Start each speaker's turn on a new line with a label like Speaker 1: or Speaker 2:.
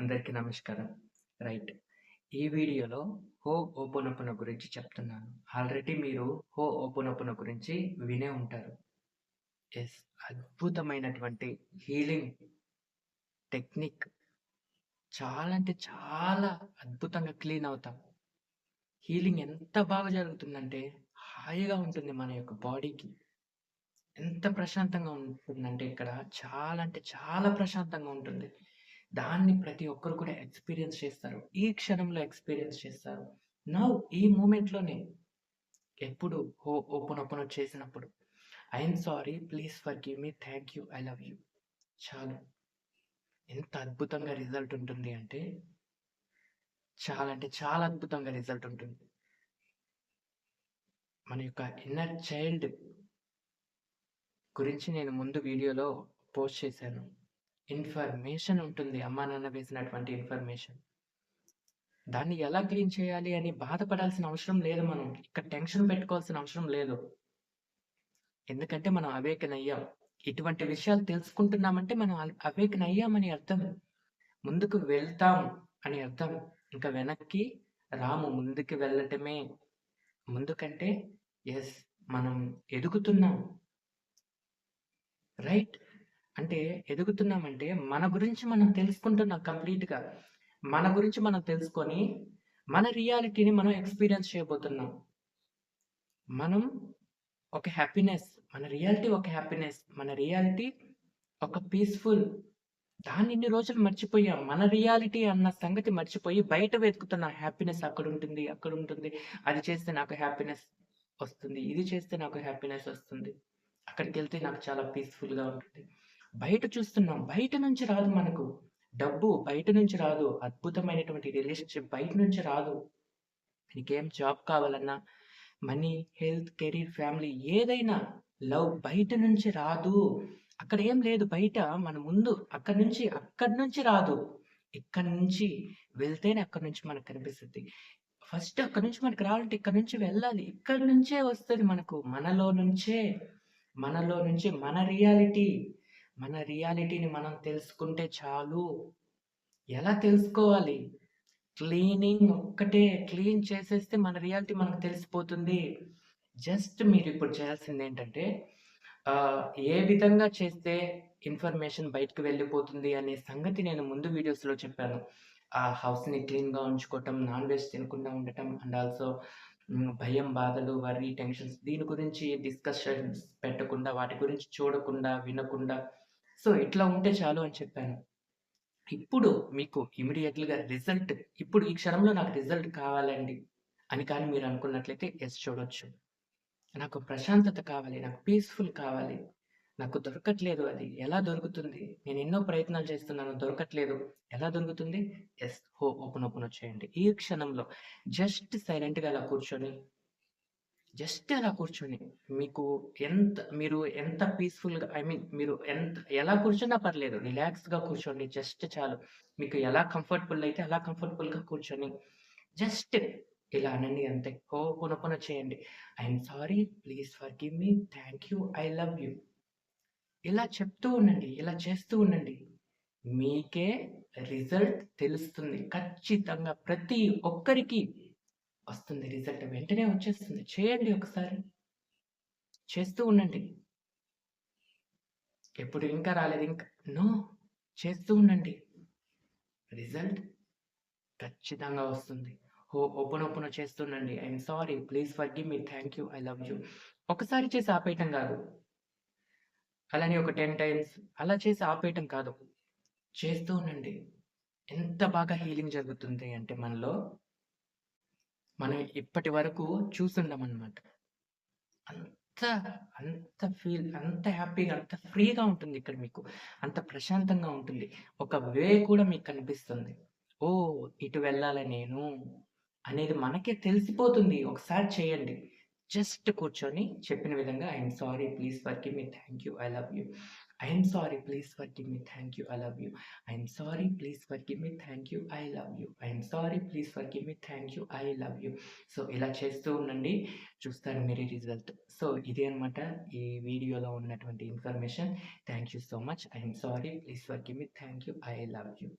Speaker 1: అందరికీ నమస్కారం. రైట్. ఈ వీడియోలో హో ఓపోనోపోనో గురించి చెప్తున్నాను. ఆల్రెడీ మీరు హో ఓపోనోపోనో గురించి వినే ఉంటారు. ఎస్ అద్భుతమైనటువంటి హీలింగ్ టెక్నిక్. చాలా అంటే చాలా అద్భుతంగా క్లీన్ అవుతాం. హీలింగ్ ఎంత బాగా జరుగుతుందంటే హాయిగా ఉంటుంది మన యొక్క బాడీకి. ఎంత ప్రశాంతంగా ఉంటుందంటే ఇక్కడ చాలా అంటే చాలా ప్రశాంతంగా ఉంటుంది. దాన్ని ప్రతి ఒక్కరు కూడా ఎక్స్‌పీరియన్స్ చేస్తారు. ఈ క్షణంలో ఎక్స్‌పీరియన్స్ చేస్తారు. నా ఈ మూమెంట్‌లోనే ఎప్పుడు హో ఓపెన్ చేసినప్పుడు I'm sorry. Please forgive me. Thank you. I love you. చాలు. ఎంత అద్భుతంగా రిజల్ట్ ఉంటుంది అంటే చాలా అంటే చాలా అద్భుతంగా రిజల్ట్ ఉంటుంది. మన యొక్క ఇన్నర్ చైల్డ్ గురించి నేను ముందు వీడియోలో పోస్ట్ చేశాను. ఇన్ఫర్మేషన్ ఉంటుంది. అమ్మా, నాన్న వేసినటువంటి ఇన్ఫర్మేషన్. దాన్ని ఎలా క్లీన్ చేయాలి అని బాధపడాల్సిన అవసరం లేదు మనం. ఇక్కడ టెన్షన్ పెట్టుకోవాల్సిన అవసరం లేదు. ఎందుకంటే మనం అవేకెన్ అయ్యాం. ఇటువంటి విషయాలు తెలుసుకుంటున్నామంటే మనం అల్ అయ్యామని అర్థం. ముందుకు వెళ్తాం అని అర్థం. ఇంకా వెనక్కి రాము. ముందుకు వెళ్ళటమే. ముందుకంటే ఎస్ మనం ఎదుగుతున్నాం. రైట్. అంటే ఎదుగుతున్నామంటే మన గురించి మనం తెలుసుకుంటున్నాం కంప్లీట్‌గా. మన గురించి మనం తెలుసుకొని మన రియాలిటీని మనం ఎక్స్‌పీరియన్స్ చేయబోతున్నాం. మనం ఒక హ్యాపీనెస్. మన రియాలిటీ ఒక హ్యాపీనెస్. మన రియాలిటీ ఒక పీస్‌ఫుల్. దాన్ని ఇన్ని రోజులు మర్చిపోయాం. మన రియాలిటీ అన్న సంగతి మర్చిపోయి బయట వెతుకుతున్న హ్యాపీనెస్ అక్కడ ఉంటుంది అక్కడ ఉంటుంది అది చేస్తే నాకు హ్యాపీనెస్ వస్తుంది. ఇది చేస్తే నాకు హ్యాపీనెస్ వస్తుంది. అక్కడికెళ్తే నాకు చాలా పీస్‌ఫుల్‌గా ఉంటుంది. బయట చూస్తున్నాం. బయట నుంచి రాదు మనకు. డబ్బు బయట నుంచి రాదు. అద్భుతమైనటువంటి రిలేషన్‌షిప్ బయట నుంచి రాదు. నీకేం జాబ్ కావాలన్నా మనీ, హెల్త్, కెరీర్, ఫ్యామిలీ ఏదైనా లవ్ బయట నుంచి రాదు. అక్కడ ఏం లేదు బయట మన ముందు. అక్కడి నుంచి అక్కడి నుంచి రాదు. ఇక్కడి నుంచి వెళ్తేనే అక్కడి నుంచి మనకు కనిపిస్తుంది ఫస్ట్ అక్కడి నుంచి మనకు రావాలంటే ఇక్కడి నుంచి వెళ్ళాలి. ఇక్కడి నుంచే వస్తుంది మనకు. మనలో నుంచే. మనలో నుంచి మన రియాలిటీ. మన రియాలిటీని మనం తెలుసుకుంటే చాలు. ఎలా తెలుసుకోవాలి? క్లీనింగ్ ఒక్కటే. క్లీన్ చేసేస్తే మన రియాలిటీ మనకు తెలిసిపోతుంది. జస్ట్ మీరు ఇప్పుడు చేయాల్సింది ఏంటంటే ఏ విధంగా చేస్తే ఇన్ఫర్మేషన్ బయటకు వెళ్ళిపోతుంది అనే సంగతి నేను ముందు వీడియోస్‌లో చెప్పాను. ఆ హౌస్‌ని క్లీన్‌గా ఉంచుకోవటం, నాన్ వెజ్ తినకుండా ఉండటం అండ్ ఆల్సో భయం, బాధలు, వర్రీ, టెన్షన్స్ దీని గురించి డిస్కషన్స్ పెట్టకుండా, వాటి గురించి చూడకుండా, వినకుండా సో, ఇట్లా ఉంటే చాలు అని చెప్పాను. ఇప్పుడు మీకు ఇమీడియట్గా రిజల్ట్ ఇప్పుడు ఈ క్షణంలో నాకు రిజల్ట్ కావాలండి అని కానీ మీరు అనుకున్నట్లయితే ఎస్ చూడొచ్చు. నాకు ప్రశాంతత కావాలి. నాకు పీస్‌ఫుల్ కావాలి. నాకు దొరకట్లేదు అది. ఎలా దొరుకుతుంది? నేను ఎన్నో ప్రయత్నాలు చేస్తున్నాను. దొరకట్లేదు. ఎలా దొరుకుతుంది? ఎస్ హో ఓపెన్ ఓపెన్ వచ్చేయండి ఈ క్షణంలో జస్ట్ సైలెంట్‌గా అలా కూర్చొని జస్ట్ అలా కూర్చొని మీకు ఎంత మీరు ఎంత పీస్‌ఫుల్‌గా ఐ మీన్ మీరు ఎంత ఎలా కూర్చున్నా పర్లేదు. రిలాక్స్‌గా కూర్చోండి. జస్ట్ చాలు. మీకు ఎలా కంఫర్టబుల్ అయితే అలా కంఫర్టబుల్‌గా కూర్చొని జస్ట్ ఇలా అనండి అంతే. హోపోనోపోనో చేయండి. I'm sorry. Please forgive me. Thank you. I love you. ఇలా చెప్తూ ఉండండి. ఇలా చేస్తూ ఉండండి. మీకే రిజల్ట్ తెలుస్తుంది. ఖచ్చితంగా ప్రతి ఒక్కరికి వస్తుంది రిజల్ట్. వెంటనే వచ్చేస్తుంది. చేయండి ఒకసారి. చేస్తూ ఉండండి. ఎప్పుడు ఇంకా రాలేదు ఇంకా నో. చేస్తూ ఉండండి. రిజల్ట్ ఖచ్చితంగా వస్తుంది. హో open చేస్తుండండి. I sorry. Please forgive me. Thank you. I love you. ఒకసారి చేసి ఆపేయటం కాదు. అలానే ఒక 10 టైమ్స్ అలా చేసి ఆపేయటం కాదు. చేస్తూ ఉండండి. ఎంత బాగా హీలింగ్ జరుగుతుంది అంటే మనలో మనం ఇప్పటి వరకు చూసుండమన్నమాట అంత అంత ఫీల్ అంత హ్యాపీగా అంత ఫ్రీగా ఉంటుంది ఇక్కడ మీకు. అంత ప్రశాంతంగా ఉంటుంది. ఒక వే కూడా మీకు కనిపిస్తుంది. ఓ ఇటు వెళ్ళాలి నేను అనేది మనకే తెలిసిపోతుంది. ఒకసారి చేయండి. జస్ట్ కూర్చొని చెప్పిన విధంగా I'm sorry. Please forgive me. Thank you. I love you. I sorry. Please forgive me. Thank you. I love you. I sorry. Please forgive me. Thank you. I love you. I sorry. Please forgive me. Thank you. I love you. So, ఇలా చేస్తూ ఉండండి. చూస్తారు మీరే result. So, ఇదే అనమాట ఈ వీడియోలో ఉన్నటువంటి information. Thank you so much. I sorry. Please forgive me. Thank you. I love you.